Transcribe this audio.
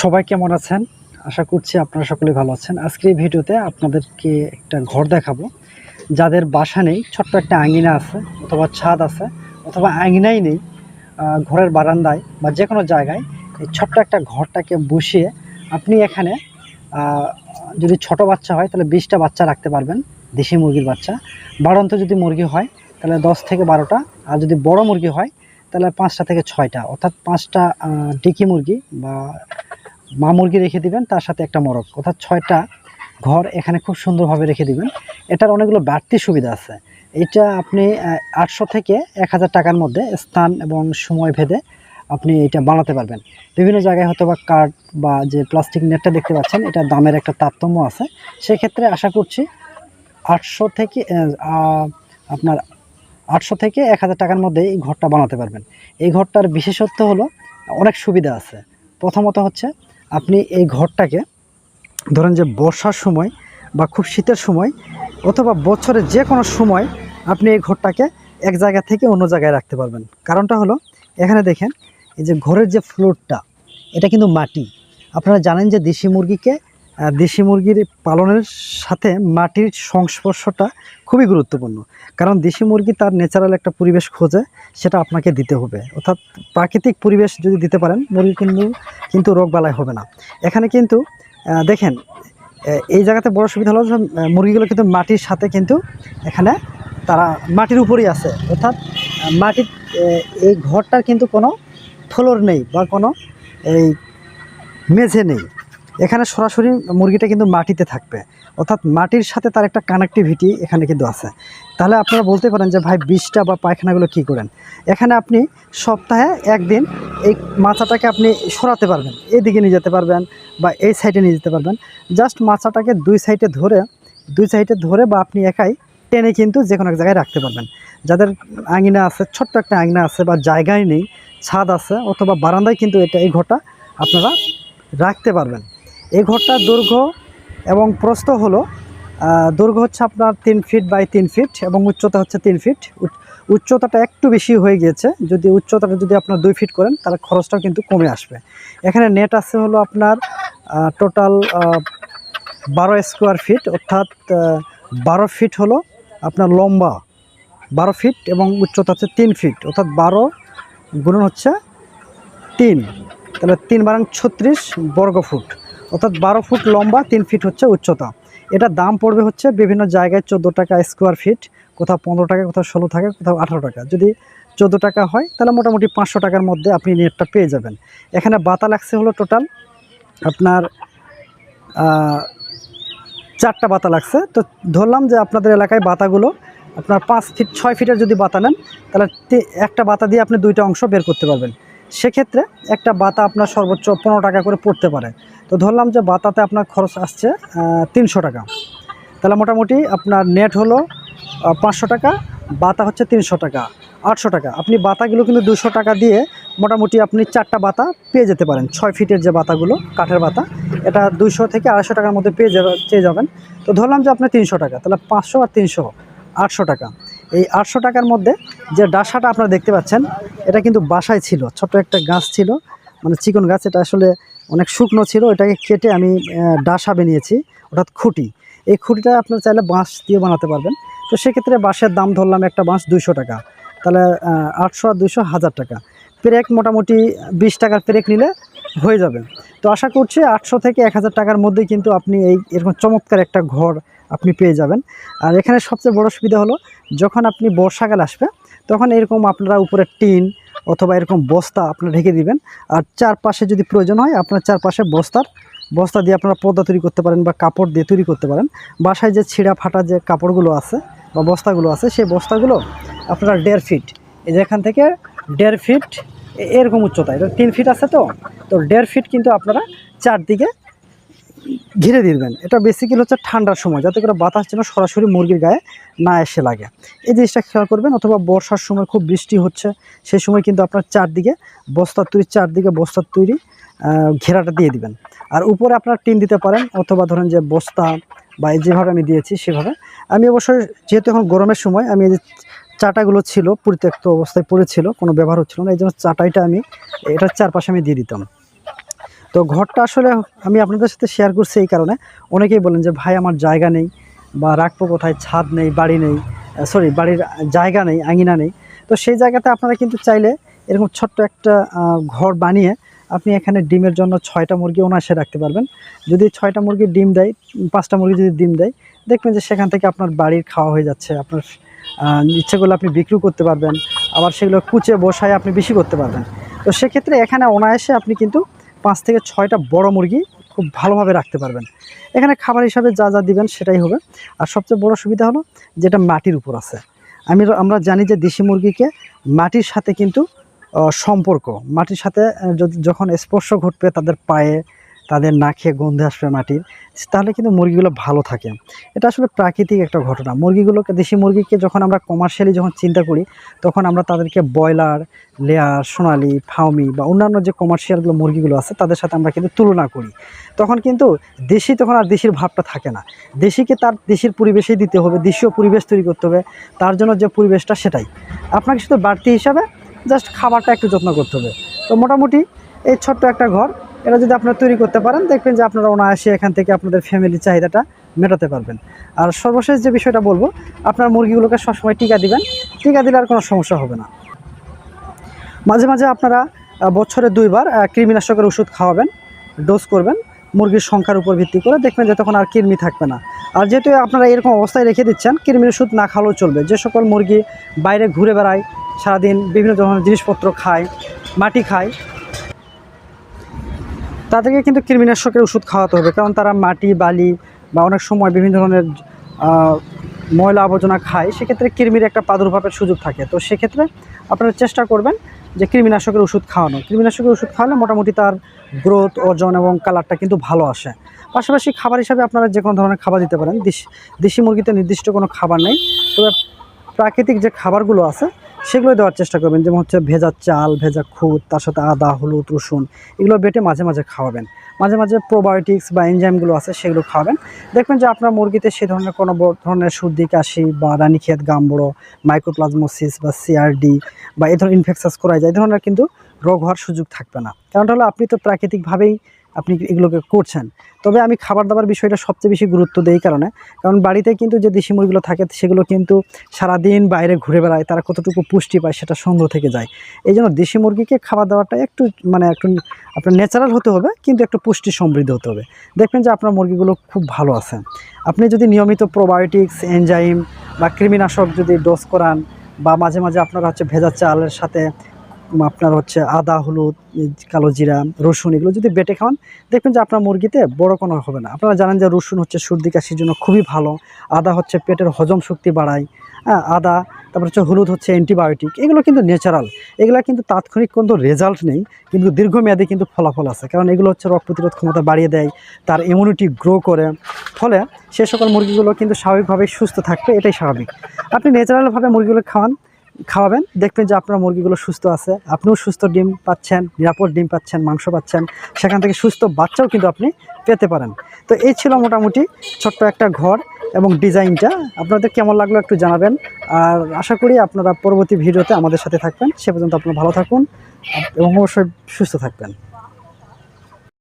সবাই কেমন আছেন? আশা করছি আপনারা সকলে ভালো আছেন। আজকের এই ভিডিওতে আপনাদেরকে একটা ঘর দেখাবো। যাদের বাসা নেই, ছোট্ট একটা আঙিনা আছে, অথবা ছাদ আছে, অথবা আঙ্গিনাই নেই ঘরের বারান্দায় বা যে কোনো জায়গায় এই ছোট্ট একটা ঘরটাকে বসিয়ে আপনি এখানে যদি ছোট বাচ্চা হয়, তাহলে বিশটা বাচ্চা রাখতে পারবেন, দেশি মুরগির বাচ্চা। বাড়ন্ত যদি মুরগি হয়, তাহলে দশ থেকে বারোটা। আর যদি বড় মুরগি হয় তাহলে পাঁচটা থেকে ছয়টা। অর্থাৎ পাঁচটা ডিকি মুরগি বা মা মুরগি রেখে দিবেন, তার সাথে একটা মোরগ। অর্থাৎ ছয়টা ঘর এখানে খুব সুন্দরভাবে রেখে দিবেন। এটার অনেকগুলো বাড়তি সুবিধা আছে। এটা আপনি আটশো থেকে এক হাজার টাকার মধ্যে স্থান এবং সময় ভেদে আপনি এটা বানাতে পারবেন। বিভিন্ন জায়গায় হয়তো বা কাঠ বা যে প্লাস্টিক নেটটা দেখতে পাচ্ছেন, এটা দামের একটা তারতম্য আছে। সেক্ষেত্রে আশা করছি আটশো থেকে আপনার আটশো থেকে এক হাজার টাকার মধ্যে এই ঘরটা বানাতে পারবেন। এই ঘরটার বিশেষত্ব হলো, অনেক সুবিধা আছে। প্রথমত হচ্ছে, আপনি এই ঘরটাকে ধরেন যে বর্ষার সময় বা খুব শীতের সময় অথবা বছরের যে কোনো সময় আপনি এই ঘরটাকে এক জায়গা থেকে অন্য জায়গায় রাখতে পারবেন। কারণটা হলো, এখানে দেখেন, এই যে ঘরের যে ফ্লোরটা এটা কিন্তু মাটি। আপনারা জানেন যে দেশি মুরগিকে দেশি মুরগির পালনের সাথে মাটির সংস্পর্শটা খুবই গুরুত্বপূর্ণ। কারণ দেশি মুরগি তার ন্যাচারাল একটা পরিবেশ খোঁজে, সেটা আপনাকে দিতে হবে। অর্থাৎ প্রাকৃতিক পরিবেশ যদি দিতে পারেন, মুরগি কিন্তু কিন্তু রোগবালাই হবে না। এখানে কিন্তু দেখেন এই জায়গাতে বড় সুবিধা হলো মুরগিগুলো কিন্তু মাটির সাথে কিন্তু এখানে তারা মাটির উপরেই আছে। অর্থাৎ মাটির এই ঘরটার কিন্তু কোনো ফ্লোর নেই বা কোনো এই মেঝে নেই। এখানে সরাসরি মুরগিটা কিন্তু মাটিতে থাকবে। অর্থাৎ মাটির সাথে তার একটা কানেক্টিভিটি এখানে কিন্তু আছে। তাহলে আপনারা বলতে পারেন যে, ভাই, বিষটা বা পায়খানাগুলো কী করেন? এখানে আপনি সপ্তাহে একদিন এই মাচাটাকে আপনি সরাতে পারবেন। এদিকে নিয়ে যেতে পারবেন বা এই সাইডে নিয়ে যেতে পারবেন। জাস্ট মাছাটাকে দুই সাইডে ধরে, দুই সাইডে ধরে বা আপনি একাই টেনে কিন্তু যে কোনো এক জায়গায় রাখতে পারবেন। যাদের আঙিনা আছে, ছোট্ট একটা আঙিনা আছে বা জায়গায় নেই, ছাদ আছে অথবা বারান্দায় কিন্তু এটা এই ঘরটা আপনারা রাখতে পারবেন। এই ঘরটার দৈর্ঘ্য এবং প্রস্থ হলো দৈর্ঘ্য হচ্ছে আপনার তিন ফিট বাই তিন ফিট এবং উচ্চতা হচ্ছে তিন ফিট। উচ্চতাটা একটু বেশি হয়ে গিয়েছে, যদি উচ্চতাটা যদি আপনার দুই ফিট করেন, তাহলে খরচটাও কিন্তু কমে আসবে। এখানে নেট আছে হলো আপনার টোটাল বারো স্কোয়ার ফিট অর্থাৎ বারো ফিট হলো আপনার লম্বা, বারো ফিট এবং উচ্চতা হচ্ছে তিন ফিট অর্থাৎ বারো গুণন হচ্ছে তিন। তাহলে তিন বারাং ছত্রিশ বর্গ ফুট অর্থাৎ বারো ফুট লম্বা, তিন ফিট হচ্ছে উচ্চতা। এটার দাম পড়বে হচ্ছে বিভিন্ন জায়গায় চোদ্দ টাকা স্কোয়ার ফিট কোথাও পনেরো টাকা, কোথাও ষোলো টাকা, কোথাও আঠারো টাকা। যদি চোদ্দ টাকা হয়, তাহলে মোটামুটি পাঁচশো টাকার মধ্যে আপনি নেটটা পেয়ে যাবেন। এখানে বাতা লাগছে হলো টোটাল আপনার চারটা বাতা লাগছে তো ধরলাম যে আপনাদের এলাকায় বাতাগুলো আপনার পাঁচ ফিট, ছয় ফিটের যদি বাতা নেন, তাহলে একটা বাতা দিয়ে আপনি দুইটা অংশ বের করতে পারবেন। সেক্ষেত্রে একটা বাতা আপনার সর্বোচ্চ পনেরো টাকা করে পড়তে পারে। তো ধরলাম যে বাতাতে আপনার খরচ আসছে তিনশো টাকা। তাহলে মোটামুটি আপনার নেট হলো পাঁচশো টাকা, বাতা হচ্ছে তিনশো টাকা, আটশো টাকা। আপনি বাতাগুলো কিন্তু দুশো টাকা দিয়ে মোটামুটি আপনি চারটা বাতা পেয়ে যেতে পারেন। ছয় ফিটের যে বাতাগুলো, কাঠের বাতা, এটা দুশো থেকে আড়াইশো টাকার মধ্যে পেয়ে যাবে, পেয়ে যাবেন। তো ধরলাম যে আপনি তিনশো টাকা, তাহলে পাঁচশো আর তিনশো, আটশো টাকা। এই আটশো টাকার মধ্যে যে ডাসাটা আপনারা দেখতে পাচ্ছেন, এটা কিন্তু বাসায় ছিল ছোট একটা গাছ ছিল মানে চিকন গাছ, এটা আসলে অনেক শুকনো ছিল, এটাকে কেটে আমি ডাসা বানিয়েছি, অর্থাৎ খুঁটি। এই খুঁটিটা আপনার চাইলে বাঁশ দিয়ে বানাতে পারবেন। তো সেক্ষেত্রে বাঁশের দাম ধরলাম একটা বাঁশ দুইশো টাকা, তাহলে আটশো আর দুইশো হাজার টাকা। পেরেক মোটামুটি বিশ টাকার পেরেক নিলে হয়ে যাবে। তো আশা করছি আটশো থেকে এক হাজার টাকার মধ্যে কিন্তু আপনি এই এরকম চমৎকার একটা ঘর আপনি পেয়ে যাবেন। আর এখানে সবচেয়ে বড় সুবিধা হলো, যখন আপনি বর্ষাকাল আসবে, তখন এরকম আপনারা উপরে টিন অথবা এরকম বস্তা আপনারা ঢেকে দিবেন। আর চারপাশে যদি প্রয়োজন হয়, আপনার চারপাশে বস্তার, বস্তা দিয়ে আপনারা পর্দা তৈরি করতে পারেন বা কাপড় দিয়ে তৈরি করতে পারেন। বাসায় যে ছিঁড়া ফাটা যে কাপড়গুলো আছে বা বস্তাগুলো আছে, সেই বস্তাগুলো আপনারা দেড় ফিট, এই যে এখান থেকে দেড় ফিট এরকম উচ্চতা এটা তিন ফিট আছে তো? তো দেড় ফিট কিন্তু আপনারা চারদিকে ঘিরে দিবেন। এটা বেসিক্যালি হচ্ছে ঠান্ডার সময়, যাতে করে বাতাস যেন সরাসরি মুরগির গায়ে না এসে লাগে। এই জিনিসটা খেয়াল করবেন, অথবা বর্ষার সময় খুব বৃষ্টি হচ্ছে, সেই সময় কিন্তু আপনার চারদিকে, বস্তার তৈরি, চারদিকে বস্তার তৈরি ঘেরাটা দিয়ে দিবেন। আর উপরে আপনার টিন দিতে পারেন, অথবা ধরেন যে বস্তা বা যেভাবে আমি দিয়েছি সেভাবে। আমি অবশ্যই যেহেতু এখন গরমের সময়, আমি এই যে চাটাগুলো ছিল, পরিত্যক্ত অবস্থায় পড়েছিল, কোনো ব্যবহার হচ্ছিল না, এই জন্য চাটাইটা আমি, এটার চারপাশে আমি দিয়ে দিতাম। তো ঘরটা আসলে আমি আপনাদের সাথে শেয়ার করছি এই কারণে। অনেকেই বলেন যে ভাই আমার জায়গা নেই বা রাখব কোথায়? ছাদ নেই বাড়ি নেই সরি বাড়ির জায়গা নেই আঙিনা নেই। তো সেই জায়গাতে আপনারা কিন্তু চাইলে এরকম ছোট্ট একটা ঘর বানিয়ে আপনি এখানে ডিমের জন্য ছয়টা মুরগি অনায়াসে রাখতে পারবেন। যদি ছয়টা মুরগি ডিম দেয় পাঁচটা মুরগি যদি ডিম দেয় দেখবেন যে সেখান থেকে আপনার বাড়ির খাওয়া হয়ে যাচ্ছে আপনার আহ, ইচ্ছে করলে আপনি বিক্রি করতে পারবেন আবার সেগুলো কুচে বসায় আপনি বেশি করতে পারবেন। তো সেক্ষেত্রে এখানে অনায়াসে আপনি কিন্তু পাঁচ থেকে ছয়টা বড় মুরগি খুব ভালোভাবে রাখতে পারবেন। এখানে খাবার হিসাবে যা যা দিবেন সেটাই হবে। আর সবচেয়ে বড় সুবিধা হলো যেটা মাটির উপর আছে। আমি আমরা জানি যে দেশি মুরগিকে মাটির সাথে কিন্তু সম্পর্ক, মাটির সাথে যদি যখন স্পর্শ ঘটবে তাদের পায়ে তাদের না খেয়ে গন্ধে আসবে মাটির, তাহলে কিন্তু মুরগিগুলো ভালো থাকে। এটা আসলে প্রাকৃতিক একটা ঘটনা। মুরগিগুলোকে, দেশি মুরগিকে যখন আমরা কমার্শিয়ালি যখন চিন্তা করি, তখন আমরা তাদেরকে ব্রয়লার, লেয়ার, সোনালি ফাউমি বা অন্যান্য যে কমার্শিয়ালগুলো মুরগিগুলো আছে, তাদের সাথে আমরা কিন্তু তুলনা করি। তখন কিন্তু দেশি তখন আর দেশির ভাবটা থাকে না। দেশিকে তার দেশের পরিবেশেই দিতে হবে, দেশীয় পরিবেশ তৈরি করতে হবে, তার জন্য যে পরিবেশটা সেটাই। আপনাকে শুধু বাড়তি হিসাবে জাস্ট খাবারটা একটু যত্ন করতে হবে। তো মোটামুটি এই ছোট্ট একটা ঘর এটা যদি আপনারা তৈরি করতে পারেন, দেখবেন যে আপনারা অনায়াসে এখান থেকে আপনাদের ফ্যামিলির চাহিদাটা মেটাতে পারবেন। আর সর্বশেষ যে বিষয়টা বলব, আপনার মুরগিগুলোকে সবসময় টিকা দিবেন। টিকা দিলে আর কোনো সমস্যা হবে না। মাঝে মাঝে আপনারা বছরে দুইবার কৃমিনাশকের ওষুধ খাওয়াবেন ডোজ করবেন, মুরগির সংখ্যার উপর ভিত্তি করে দেখবেন যে তখন আর কৃমি থাকবে না। আর যেহেতু আপনারা এরকম অবস্থায় রেখে দিচ্ছেন, কৃমির ওষুধ না খাওয়ালেও চলবে। যে সকল মুরগি বাইরে ঘুরে বেড়ায়, সারাদিন বিভিন্ন ধরনের জিনিসপত্র খায়, মাটি খায় তাদেরকে কিন্তু কৃমিনাশকের ওষুধ খাওয়াতে হবে, কারণ তারা মাটি, বালি বা অনেক সময় বিভিন্ন ধরনের ময়লা আবর্জনা খায়, সেক্ষেত্রে কৃমির একটা প্রাদুর্ভাবের সুযোগ থাকে। তো সেক্ষেত্রে আপনারা চেষ্টা করবেন যে কৃমিনাশকের ওষুধ খাওয়ানো। কৃমিনাশকের ওষুধ খাওয়ালে মোটামুটি তার গ্রোথ ওজন এবং কালারটা কিন্তু ভালো আসে। পাশাপাশি খাবার হিসাবে আপনারা যে কোনো ধরনের খাবার দিতে পারেন। দেশি দেশি মুরগিতে নির্দিষ্ট কোনো খাবার নেই। তবে প্রাকৃতিক যে খাবারগুলো আছে সেগুলো দেওয়ার চেষ্টা করবেন, যেমন হচ্ছে ভেজা চাল, ভেজা খুদ, তার সাথে আদা, হলুদ, রসুন, এগুলো বেটে মাঝে মাঝে খাওয়াবেন। মাঝে মাঝে প্রোবায়োটিক্স বা এনজাইমগুলো আছে, সেগুলো খাওয়াবেন। দেখবেন যে আপনার মুরগিতে সে ধরনের কোনো ধরনের সর্দি, কাশি বা রানীক্ষেত, গাম্বড়ো মাইক্রোপ্লাজমোসিস বা সিআরডি বা এই ধরনের ইনফেকশাস করা যায় এই ধরনের কিন্তু রোগ হওয়ার সুযোগ থাকবে না। কারণটা হলো আপনি তো প্রাকৃতিকভাবেই আপনি এগুলোকে করছেন। তবে আমি খাবার দাবার বিষয়টা সবচেয়ে বেশি গুরুত্ব দেই কারণে। কারণ বাড়িতে কিন্তু যে দেশি মুরগিগুলো থাকে, সেগুলো কিন্তু সারাদিন বাইরে ঘুরে বেড়ায়, তারা কতটুকু পুষ্টি পায় সেটা সন্দেহ থেকে যায়। এই জন্য দেশি মুরগিকে খাবার দাবারটা একটু মানে একটু আপনার ন্যাচারাল হতে হবে, কিন্তু একটু পুষ্টি সমৃদ্ধ হতে হবে। দেখবেন যে আপনার মুরগিগুলো খুব ভালো আছে। আপনি যদি নিয়মিত প্রোবায়োটিক্স এনজাইম বা কৃমিনাশক যদি ডোজ করান, বা মাঝে মাঝে আপনার হচ্ছে ভেজা চালের সাথে আপনার হচ্ছে আদা, হলুদ কালো জিরা, রসুন এগুলো যদি বেটে খাওয়ান দেখবেন যে আপনার মুরগিতে বড় কোনো হবে না। আপনারা জানেন যে রসুন হচ্ছে সর্দি কাশির জন্য খুবই ভালো। আদা হচ্ছে পেটের হজম শক্তি বাড়ায়। হ্যাঁ আদা, তারপর হচ্ছে হলুদ হচ্ছে অ্যান্টিবায়োটিক, এগুলো কিন্তু ন্যাচারাল। এগুলো কিন্তু তাৎক্ষণিক কোনো রেজাল্ট নেই, কিন্তু দীর্ঘমেয়াদী কিন্তু ফলাফল আছে। কারণ এগুলো হচ্ছে রোগ প্রতিরোধ ক্ষমতা বাড়িয়ে দেয়, তার ইমিউনিটি গ্রো করে। ফলে সে সকল মুরগিগুলো কিন্তু স্বাভাবিকভাবেই সুস্থ থাকবে, এটাই স্বাভাবিক। আপনি ন্যাচারালভাবে মুরগিগুলো খাওয়ান খাওয়াবেন। দেখবেন যে আপনার মুরগিগুলো সুস্থ আছে। আপনিও সুস্থ ডিম পাচ্ছেন, নিরাপদ ডিম পাচ্ছেন, মাংস পাচ্ছেন। সেখান থেকে সুস্থ বাচ্চাও কিন্তু আপনি পেতে পারেন। তো এই ছিল মোটামুটি ছোট্ট একটা ঘর এবং ডিজাইনটা। আপনাদের কেমন লাগল একটু জানাবেন। আর আশা করি আপনারা পরবর্তী ভিডিওতে আমাদের সাথে থাকবেন। সে পর্যন্ত আপনারা ভালো থাকুন এবং অবশ্যই সুস্থ থাকবেন।